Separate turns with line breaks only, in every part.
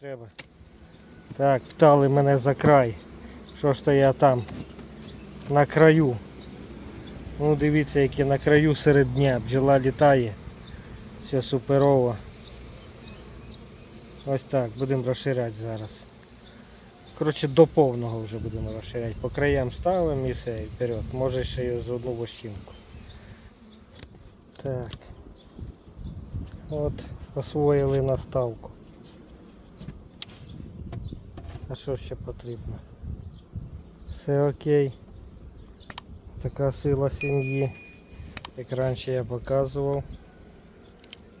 Треба. Так, птали мене за край. Що ж то я там на краю. Ну дивіться, яке на краю серед дня. Бджола літає. Все суперово. Ось так, будемо розширяти зараз. Коротше, до повного вже будемо розширяти. По краям ставимо і все, і вперед. Може ще й з одну вощинку. Так. От, освоїли наставку. А що ще потрібно? Все окей. Така сила сім'ї. Як раніше я показував.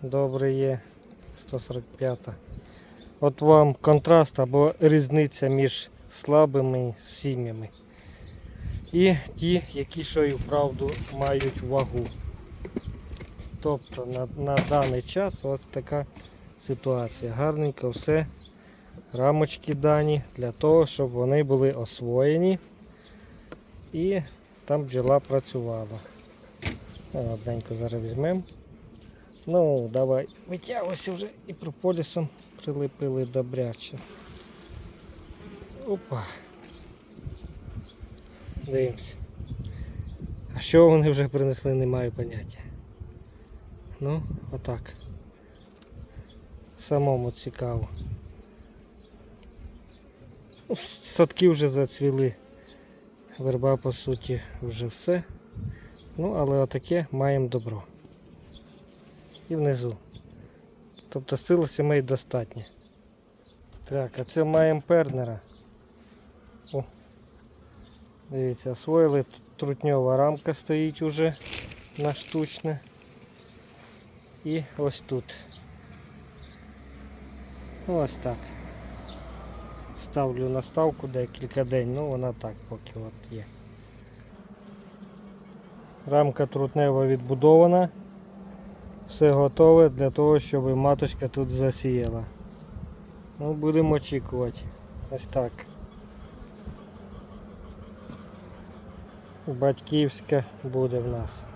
Добре є. 145. От вам контраст або різниця між слабими сім'ями. І ті, які що і вправду мають вагу. Тобто на, на даний час ось така ситуація. Гарненько все. Рамочки дані для того, щоб вони були освоєні і там бджола працювала. Одненько зараз візьмемо. Ну, давай витягуйся вже і прополісом прилепили добряче. Опа. Дивимось. А що вони вже принесли, не маю поняття. Ну, отак. Самому цікаво. Ну, Садки вже зацвіли. Верба по суті вже все. Ну, але отаке маємо добро. І внизу. Тобто сил сімей достатньо. Так, а це маємо пернера. О, дивіться, освоїли. Трутньова рамка стоїть уже на штучне. І ось тут. Ось так. Ставлю наставку декілька день, ну вона так поки от є. Рамка трутнева відбудована. Все готове для того, щоб маточка тут засіяла. Ну, будемо очікувати. Ось так. Батьківська буде в нас.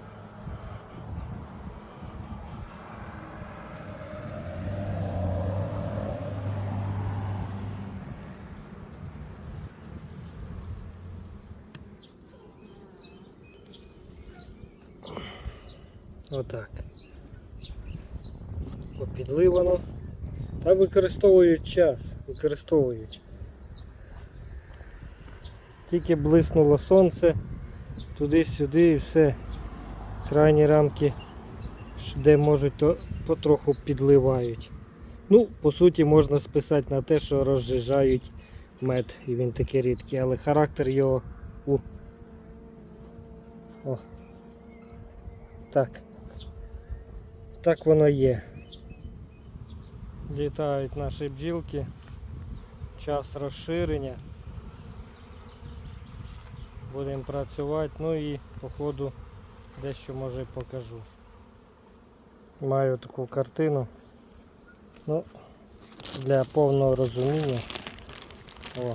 Отак. Попідливано. Та використовують час, використовують. Тільки блиснуло сонце, туди-сюди і все. Крайні рамки, де можуть, то потроху підливають. Ну, по суті, можна списати на те, що розжижають мед, і він такий рідкий, але характер його у. О. Так. Так воно є. Літають наші бджілки. Час розширення. Будемо працювати, ну і по ходу дещо може покажу. Маю таку картину. Ну, для повного розуміння. О.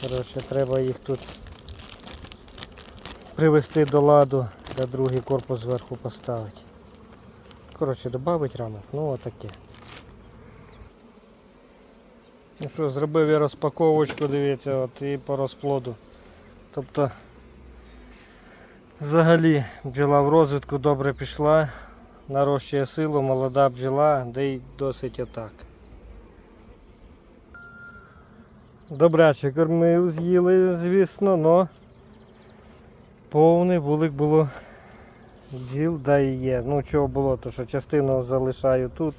Коротше, треба їх тут привести до ладу, та другий корпус зверху поставити. Коротше, додати рамок, ну отаке. Ну що, зробив я розпаковочку, дивіться, от і по розплоду. Тобто взагалі бджола в розвитку добре пішла, нарощує силу, молода бджола, де й досить отак. Добряче кормив, з'їли, звісно, но повний вулик було діл, да і є. Ну чого було, то що частину залишаю тут,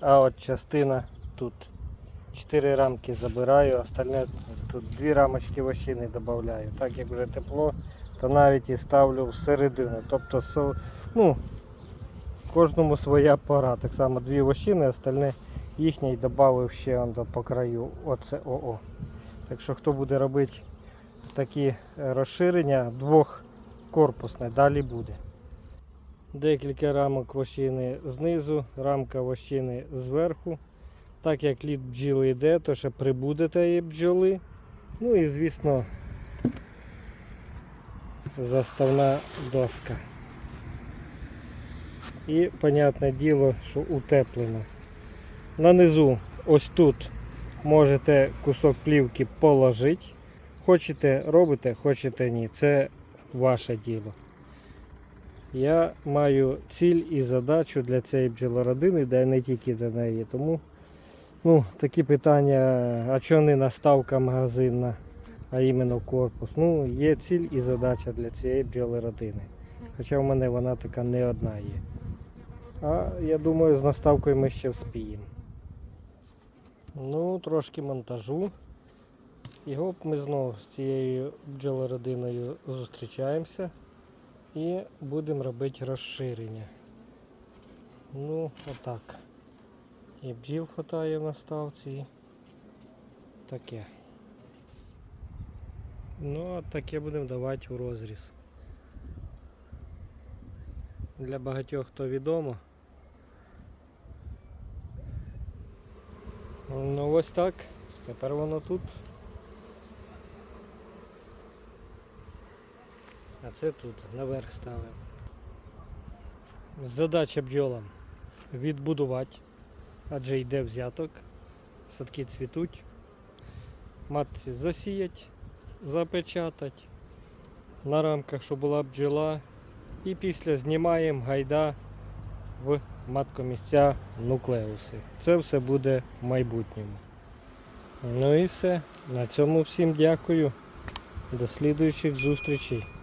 а от частина тут. Чотири рамки забираю, остальне тут дві рамочки вощини додаю. Так як вже тепло, то навіть і ставлю всередину. Тобто ну, кожному своя пора. Так само дві вощини, остальне їхнє і додав ще по краю. Оце ОО. Так що хто буде робити такі е, розширення двохкорпусне, далі буде. Декілька рамок вощини знизу, рамка вощини зверху. Так як лід бджіли йде, то ще прибуде тієї бджоли. Ну і звісно заставна доска. І, понятне діло, що утеплено. Нанизу, ось тут, можете кусок плівки положити. Хочете робите, хочете ні. Це ваше діло. Я маю ціль і задачу для цієї бджолородини, де не тільки для неї. Тому ну, такі питання, а чого не наставка магазинна, а іменно корпус. Ну, є ціль і задача для цієї бджолородини. Хоча в мене вона така не одна є. А я думаю, з наставкою ми ще вспіємо. Ну, трошки монтажу. І гоп, ми знову з цією бджолородиною зустрічаємося і будемо робити розширення. Ну, отак. І бджіл хватає в наставці. і Таке. Ну, а таке будемо давати у розріз. Для багатьох хто відомо. Ну ось так. Тепер воно тут. А це тут, наверх ставимо. Задача бджолам відбудувати, адже йде взяток, садки цвітуть, матці засіять, запечатати на рамках, щоб була бджола. І після знімаємо гайда в маткомісця нуклеуси. Це все буде в майбутньому. Ну і все. На цьому всім дякую. До слідуючих зустрічей.